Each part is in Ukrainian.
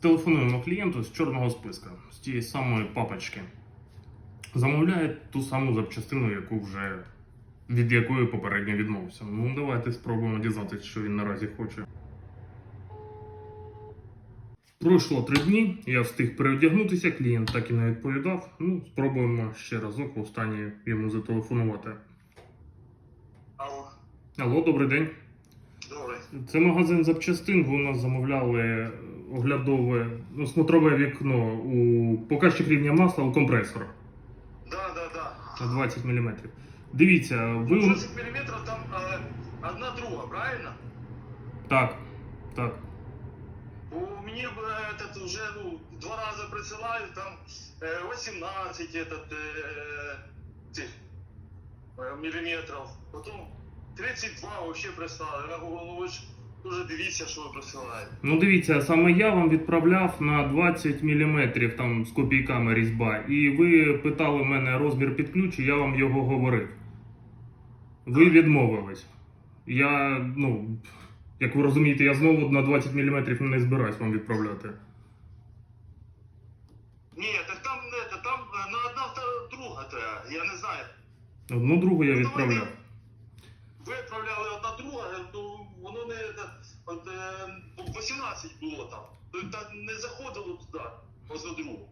Телефонуємо клієнту з чорного списка, з тієї самої папочки. Замовляє ту саму запчастину, яку вже від якої попередньо відмовився. Ну, давайте спробуємо дізнатися, що він наразі хоче. Пройшло три дні, я встиг переодягнутися, клієнт так і не відповідав. Ну, спробуємо ще разок останнє йому зателефонувати. Алло, Алло, добрий день. добре. Це магазин запчастин. Ви у нас замовляли оглядове ну, смотрове вікно у показчик рівня масла у компресор Да, да, да. на 20 мм. Дивіться, ви. у- 20 миллиметров там э, одна друга, правильно? Так, так. У мне э, этот уже ну, два раза присылали, там э, 18 этот, э, этих, э, миллиметров. Потом 32 вообще прислали. Я говорю, ну ви ж дуже дивіться, що ви присилаєте. Ну дивіться, саме я вам відправляв на 20 мм там з копійками різьба. І ви питали мене розмір під ключ, і я вам його говорив. Ви відмовились. Я, ну, як ви розумієте, я знову на 20 мм не збираюсь вам відправляти. Ні, так там, это, там е, на одна втора- друга треба, я не знаю. Одну другу я Ну, відправляв. Ви відправляли одна друга, ну воно не це, от, е, 18 було там. Та не заходило туди, одну другу.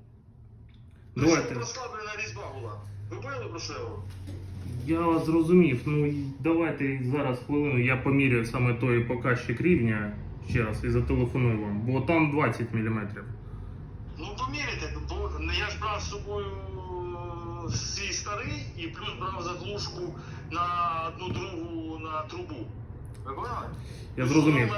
Давайте. Тобто Прослаблена різьба була. Ви поняли про що я говорю? Я вас зрозумів. Ну давайте зараз хвилину. Я поміряю саме той показчик рівня ще раз і зателефоную вам, бо там 20 мм. Ну поміряйте, бо я ж брав з собою е, свій старий і плюс брав заглушку на одну другу на трубу. Я зрозумів.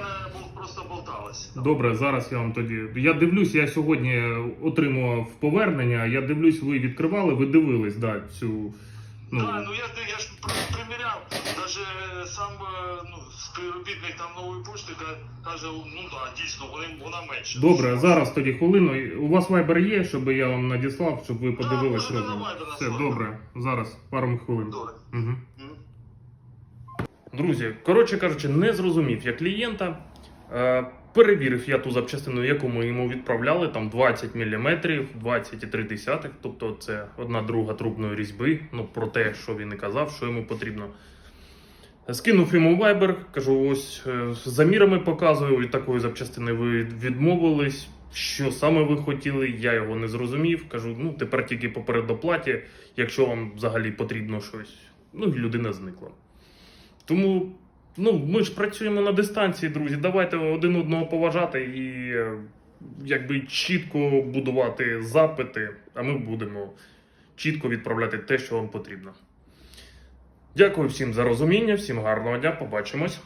просто. Добре, зараз я вам тоді. Я дивлюсь, я сьогодні отримував повернення. Я дивлюсь, ви відкривали, ви дивились, да, цю. Ну, Да, ну я, ж- я ж приміряв, даже сам е, ну, співробітник там нової пошти каже, ну да, дійсно, вони, вона менше. добре, зараз тоді хвилину. У вас вайбер є, щоб я вам надіслав, щоб ви подивились на Все, добре. Зараз пару хвилин. Добре. Угу. Друзі, коротше кажучи, не зрозумів я клієнта. Е, перевірив я ту запчастину, яку ми йому відправляли, там 20 мм, 20,3, тобто це одна друга трубної різьби, ну про те, що він і казав, що йому потрібно. Скинув йому Viber, кажу, ось е, з замірами показую, від такої запчастини ви відмовились. Що саме ви хотіли, я його не зрозумів. Кажу, ну тепер тільки по передоплаті, якщо вам взагалі потрібно щось. Ну і людина зникла. Тому ну, ми ж працюємо на дистанції, друзі. Давайте один одного поважати і е, якби чітко будувати запити, а ми будемо чітко відправляти те, що вам потрібно. Дякую всім за розуміння, всім гарного дня, побачимось.